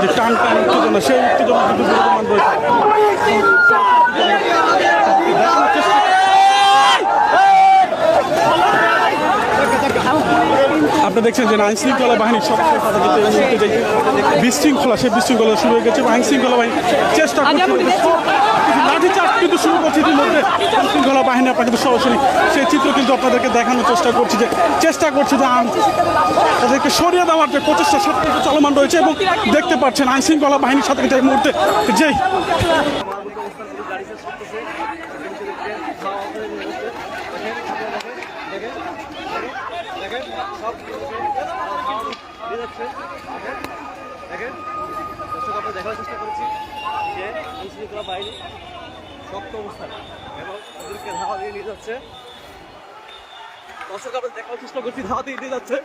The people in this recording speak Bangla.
যে টান টান উত্তেজনা সেই উত্তেজনা কিন্তু বিরাজমান রয়েছে আপনি দেখছেন যে আইন শৃঙ্খলা বাহিনীর সবসময় বিশৃঙ্খলা, সেই বিশৃঙ্খলা শুরু হয়ে গেছে। আইন শৃঙ্খলা বাহিনী চেষ্টা করছে। লাঠিচার্জ কিন্তু শুরু করছে ইতিমধ্যে শৃঙ্খলা বাহিনী আপনার কিন্তু সরাসরি সেই চিত্র কিন্তু আপনাদেরকে দেখানোর চেষ্টা করছি যে চেষ্টা করছে যে তাদেরকে সরিয়ে দেওয়ার যে প্রচেষ্টা সেটা কিন্তু চলমান রয়েছে এবং দেখতে পাচ্ছেন আইন শৃঙ্খলা বাহিনীর সাথে এই মুহূর্তে যেই দেখার চেষ্টা শৃঙ্খলা বাহিনী শক্ত এবং ধাওয়া দিয়ে নিয়ে যাচ্ছে। দর্শক, আমরা দেখার চেষ্টা করছি, ধাওয়া দিয়ে নিয়ে যাচ্ছে।